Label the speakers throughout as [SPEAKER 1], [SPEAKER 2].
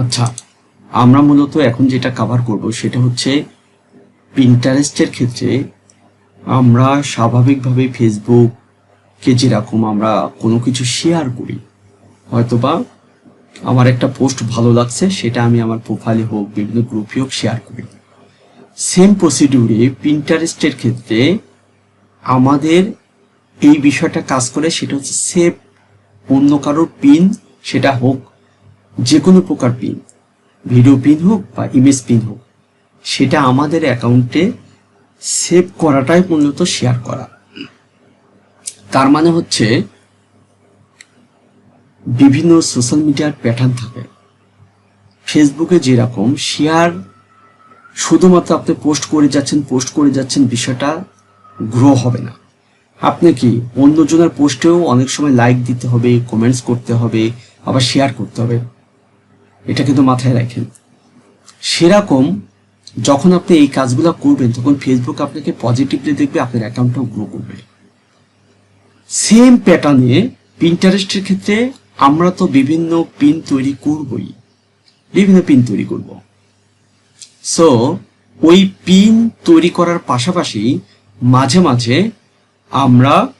[SPEAKER 1] আচ্ছা আমরা মূলত এখন যেটা কভার করব সেটা হচ্ছে পিন্টারেস্টের ক্ষেত্রে আমরা স্বাভাবিকভাবে ফেসবুকে যেরকম আমরা কোনো কিছু শেয়ার করি, হয়তোবা আমার একটা পোস্ট ভালো লাগছে, সেটা আমি আমার প্রোফাইলে হোক, বিভিন্ন গ্রুপে হোক শেয়ার করি। সেম প্রসিডিউরে পিন্টারেস্টের ক্ষেত্রে আমাদের এই বিষয়টা কাজ করে, সেটা হচ্ছে সেভ অন্য কারোর পিন সেটা হোক যে কোনো প্রকার পিন ভিডিও পিন হোক বা ইমেজ পিন হোক, সেটা আমাদের অ্যাকাউন্টে সেভ করাটাই মূলত শেয়ার করা। তার মানে হচ্ছে, বিভিন্ন সোশ্যাল মিডিয়ার প্যাটার্ন থাকে। ফেসবুকে যেরকম শেয়ার শুধুমাত্র আপনি পোস্ট করে যাচ্ছেন পোস্ট করে যাচ্ছেন, বিষয়টা গ্রো হবে না। আপনি কি অন্যজনের পোস্টেও অনেক সময় লাইক দিতে হবে কমেন্টস করতে হবে, আবার শেয়ার করতে হবে? এটা কিন্তু মাথায় রাখেন। সেরকম যখন আপনি এই কাজগুলো করবেন, তখন ফেসবুক আপনাকে পজিটিভলি দেখবে, আপনার অ্যাকাউন্টটাও গ্রো করবে। সেম প্যাটার্নে পিন্টারেস্টের ক্ষেত্রে আমরা তো বিভিন্ন পিন তৈরি করবই। বিভিন্ন পিন তৈরি করব। সো ওই পিন তৈরি করার পাশাপাশি মাঝে মাঝে আমরা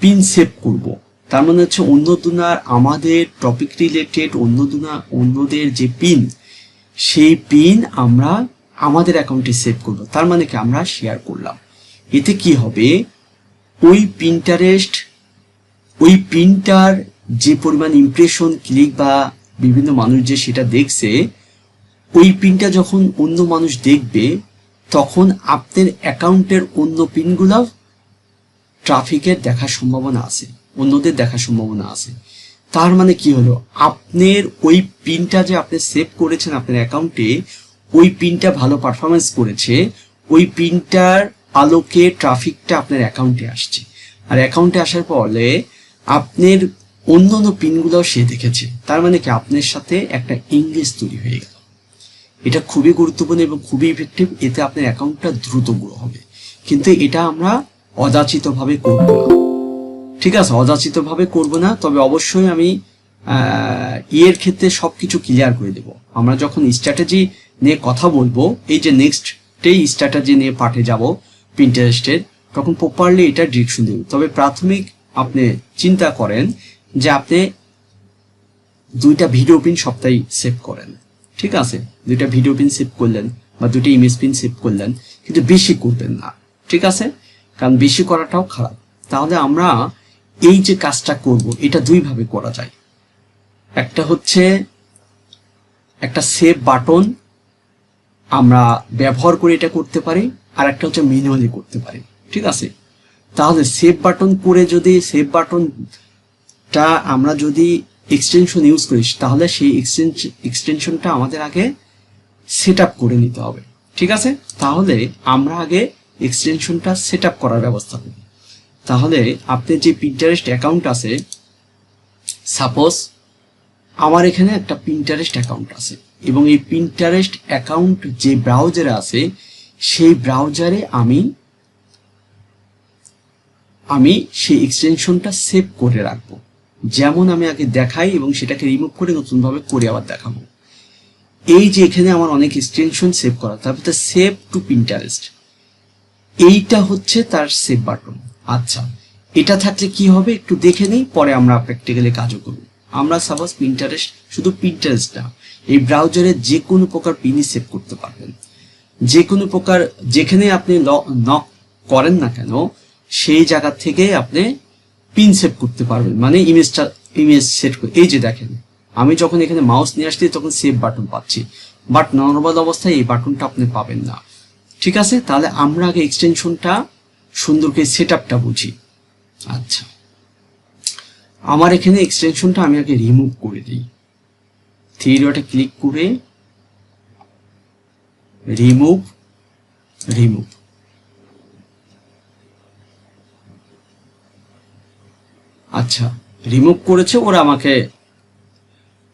[SPEAKER 1] পিন সেভ করব। তার মানে হচ্ছে অন্য দুনার আমাদের টপিক রিলেটেড অন্য দুনা অন্যদের যে পিন সেই পিন আমরা আমাদের অ্যাকাউন্টে সেভ করব। তার মানে কি? আমরা শেয়ার করলাম। এতে কি হবে? ওই পিনটারেস্ট ওই পিনটার যে পরিমাণ ইমপ্রেশন ক্লিক বা বিভিন্ন মানুষ যে সেটা দেখছে, ওই পিনটা যখন অন্য মানুষ দেখবে, তখন আপনার অ্যাকাউন্টের অন্য পিনগুলো ট্রাফিকের দেখার সম্ভাবনা আছে। অন্যদের দেখার সম্ভাবনা আছে। তার মানে কি হলো? আপনার ওই পিনটা যে আপনি সেভ করেছেন আপনার অ্যাকাউন্টে ওই পিনটা ভালো পারফরমেন্স করেছে, ওই পিনটার আলোকে ট্রাফিকটা আপনার অ্যাকাউন্টে আসছে। আর অ্যাকাউন্টে আসার ফলে আপনার অন্য অন্য পিনগুলোও সে দেখেছে। তার মানে কি? আপনার সাথে একটা ইংলিশ তৈরি হয়ে গেল। এটা খুবই গুরুত্বপূর্ণ এবং খুবই ইফেক্টিভ এতে আপনার অ্যাকাউন্টটা দ্রুত গ্রো হবে। কিন্তু এটা আমরা অযাচিতভাবে করব না। ঠিক আছে, অযাচিতভাবে করব না, তবে অবশ্যই আমি ইয়ের ক্ষেত্রে সবকিছু ক্লিয়ার করে দেব। আমরা যখন স্ট্র্যাটেজি নিয়ে কথা বলব, এই যে নেক্সটেই স্ট্র্যাটেজি নিয়ে পাঠে যাব পিন্টারেস্টের তখন প্রপারলি এটা ডিরেকশন দেব। তবে প্রাথমিক আপনি চিন্তা করেন যে আপনি দুইটা ভিডিও পিন সপ্তাহে সেভ করেন। ঠিক আছে? দুইটা ভিডিও পিন সেভ করলেন বা দুইটা ইমেজ পিন সেভ করলেন, কিন্তু বেশি করবেন না। ঠিক আছে? কারণ বেশি করাটাও খারাপ। তাহলে আমরা এই যে কাজটা করব, এটা দুইভাবে করা যায়। একটা হচ্ছে একটা সেভ বাটন আমরা ব্যবহার করে এটা করতে পারি, আর একটা হচ্ছে ম্যানুয়ালি করতে পারি। ঠিক আছে? তাহলে সেভ বাটন করে যদি সেভ বাটনটা আমরা যদি এক্সটেনশন ইউজ করি, তাহলে সেই এক্সটেনশনটা আমাদের আগে সেট করে নিতে হবে। ঠিক আছে? তাহলে আমরা আগে এক্সটেনশনটা সেট করার ব্যবস্থা করি। তাহলে আপনার যে পিন্টারেস্ট অ্যাকাউন্ট আছে সাপোজ আমার এখানে একটা পিন্টারেস্ট অ্যাকাউন্ট আছে এবং এই পিন্টারেস্ট অ্যাকাউন্ট যে ব্রাউজারে আছে, সেই ব্রাউজারে আমি আমি সেই এক্সটেনশনটা সেভ করে রাখব। যেমন আমি আগে দেখাই এবং সেটাকে রিমুভ করে নতুনভাবে করে আবার দেখাবো। এই যে এখানে আমার অনেক এক্সটেনশন সেভ করা, তারপরে সেভ টু পিন্টারেস্ট এইটা হচ্ছে তার সেভ বাটন আচ্ছা এটা থাকলে কি হবে একটু দেখে নেই, পরে আমরা প্র্যাকটিক্যালি কাজও করব। আমরা সাপোজ পিন্টারেস্ট শুধু পিন্টারেস্ট না, এই ব্রাউজারে যে কোনো প্রকার পিনই সেভ করতে পারবেন। যে কোনো প্রকার যেখানে আপনি নক করেন না কেন, সেই জায়গা থেকে আপনি পিন সেভ করতে পারবেন। মানে ইমেজটা ইমেজ সেট করে, এই যে দেখেন, আমি যখন এখানে মাউস নিয়ে আসছি, তখন সেভ বাটন পাচ্ছি। বাট নর্মাল অবস্থায় এই বাটনটা আপনি পাবেন না। ঠিক আছে? তাহলে আমরা আগে এক্সটেনশনটা সুন্দর করে সেট আপটা বুঝি। আচ্ছা। আমার এখানে এক্সটেনশনটা আমি আগে রিমুভ করে দিই। থ্রি ডটে ক্লিক করে রিমুভ রিমুভ আচ্ছা রিমুভ করেছে, ওরা আমাকে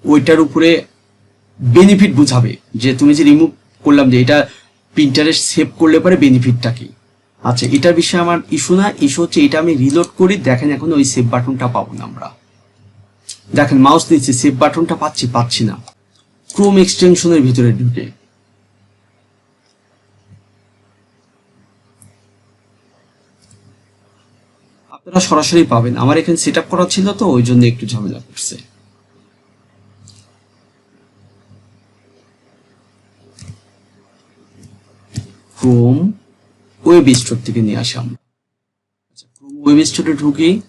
[SPEAKER 1] ওইটার উপরে বেনিফিট বুঝাবে যে তুমি যে রিমুভ করলাম যে এটা প্রিন্টারেস্ট সেভ করলে পরে বেনিফিটটা কি? আচ্ছা এটার বিষয়ে আমার ইস্যু না ইস্যু হচ্ছে এটা আমি রিলোড করি, দেখেন এখন ওই সেভ বাটনটা পাবো না আমরা। দেখেন মাউস নিচ্ছি সেভ বাটনটা পাচ্ছি পাচ্ছি না। ক্রোম এক্সটেনশনের ভিতরে ঢুকে। আপনারা সরাসরি পাবেন। আমার এখানে সেট আপ করা ছিল তো, ওই জন্য একটু ঝামেলা করছে। ক্রোম ওয়েব স্টোর থেকে নিয়ে আসা আমরা। আচ্ছা ক্রোম ওয়েব স্টোরে ঢুকি।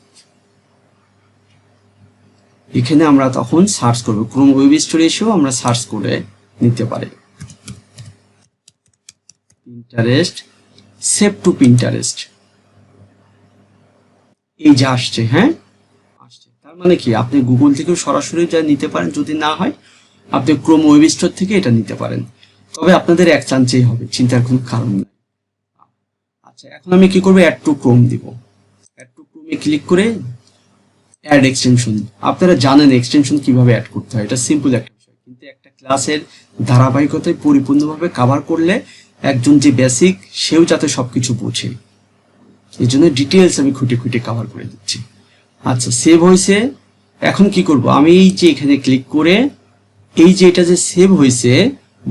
[SPEAKER 1] এখানে আমরা তখন সার্চ করব। ক্রোম ওয়েব স্টোরে এসেও আমরা সার্চ করে নিতে পারি। পিন্টারেস্ট সেভ টু পিন্টারেস্ট এই যে আসছে হ্যাঁ? আসছে। তার মানে কি? আপনি গুগল থেকেও সরাসরি যা নিতে পারেন। যদি না হয়, আপনি ক্রোম ওয়েব স্টোর থেকে এটা নিতে পারেন। তবে আপনাদের এক চান্সেই হবে। চিন্তার কোনো কারণ নেই। আচ্ছা এখন আমি কি করব? অ্যাড টু ক্রোম দিব। অ্যাড টু ক্রোমে ক্লিক করে অ্যাড এক্সটেনশন আপনারা জানেন এক্সটেনশন কীভাবে অ্যাড করতে হয়? এটা সিম্পল একটা বিষয়। কিন্তু একটা ক্লাসের ধারাবাহিকতায় পরিপূর্ণভাবে কভার করলে একজন যে বেসিক সেও যাতে সবকিছু বোঝে। এই জন্য ডিটেলস আমি খুঁটে খুঁটে কভার করে দিচ্ছি। আচ্ছা সেভ হয়েছে। এখন কি করব? আমি এই যে এখানে ক্লিক করে, এই যে এটা যে সেভ হয়েছে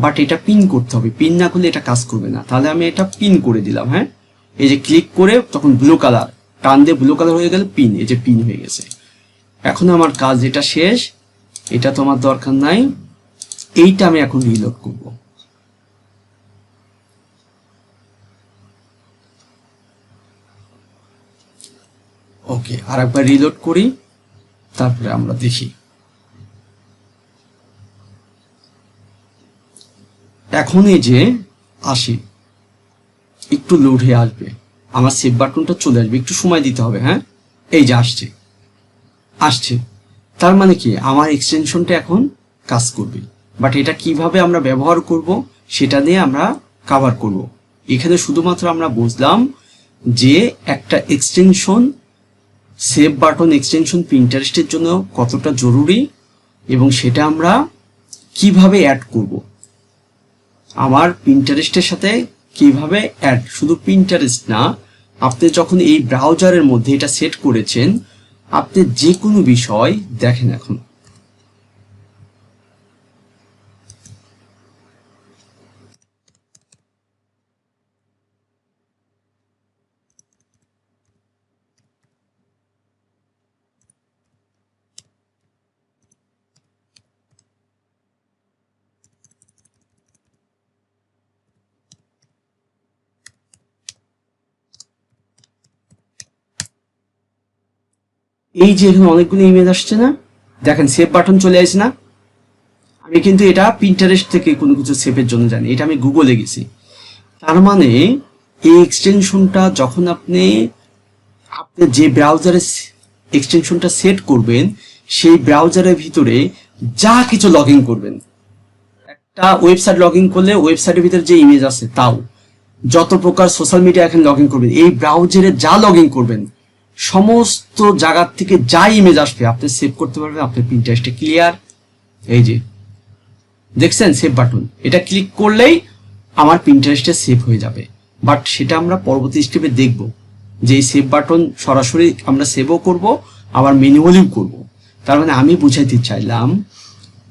[SPEAKER 1] বাট এটা পিন করতে হবে। পিন না করলে এটা কাজ করবে না। তাহলে আমি এটা পিন করে দিলাম হ্যাঁ? এই যে ক্লিক করে তখন ব্লু কালার টান দিয়ে ব্লু কালার হয়ে গেল পিন এই যে পিন হয়ে গেছে। এখন আমার কাজ এটা শেষ, এটা তোমার দরকার নাই, এইটা আমি এখন রিলোড করব। ওকে আর একবার রিলোড করি, তারপরে আমরা দেখি। এখন এই যে, আসি। একটু লোড হয়ে আসবে। আমার সেভ বাটনটা চলে আসবে। একটু সময় দিতে হবে হ্যাঁ? এই যে আসছে। আসছে। তার মানে কি? আমার এক্সটেনশনটা এখন কাজ করবে। বাট এটা কীভাবে আমরা ব্যবহার করব, সেটা নিয়ে আমরা কাভার করব। এখানে শুধুমাত্র আমরা বুঝলাম যে একটা এক্সটেনশন সেভ বাটন এক্সটেনশন প্রিন্টারেস্টের জন্য কতটা জরুরি এবং সেটা আমরা কীভাবে অ্যাড করব। আমার প্রিন্টারেস্টের সাথে কীভাবে অ্যাড শুধু প্রিন্টারেস্ট না, আপনি যখন এই ব্রাউজারের মধ্যে এটা সেট করেছেন, আপনি যে কোনো বিষয় দেখেন এখন। এই যে এখানে অনেকগুলো ইমেজ আসছে না, দেখেন সেভ বাটন চলে আসছে না। আমি কিন্তু এটা প্রিন্টারেস্ট থেকে কোনো কিছু সেভের জন্য জানি, এটা আমি গুগলে গেছি। তার মানে এই এক্সটেনশনটা যখন আপনি আপনি যে ব্রাউজারে এক্সটেনশনটা সেট করবেন, সেই ব্রাউজারের ভিতরে যা কিছু লগ ইন করবেন। একটা ওয়েবসাইট লগ ইন করলে ওয়েবসাইটের ভিতরে যে ইমেজ আছে তাও। যত প্রকার সোশ্যাল মিডিয়া এখন লগ ইন করবেন, এই ব্রাউজারে যা লগ ইন করবেন সমস্ত জায়গার থেকে যা ইমেজ আসবে, আপনি সেভ করতে পারবেন, আপনার প্রিন্টারেস্টে ক্লিয়ার এই যে, দেখছেন সেভ বাটন এটা ক্লিক করলেই আমার প্রিন্টারেস্টে সেভ হয়ে যাবে। বাট সেটা আমরা পরবর্তী স্টেপে দেখব যে এই সেভ বাটন সরাসরি আমরা সেভও করব, আবার ম্যানুয়ালিও করব। তার মানে আমি বুঝাইতে চাইলাম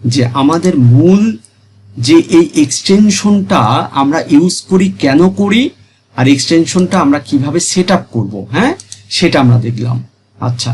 [SPEAKER 1] যে আমাদের মূল যে এই এক্সটেনশনটা আমরা ইউজ করি, কেন করি, আর এক্সটেনশনটা আমরা কীভাবে সেট আপ করব হ্যাঁ? সেটা আমরা দেখলাম। আচ্ছা।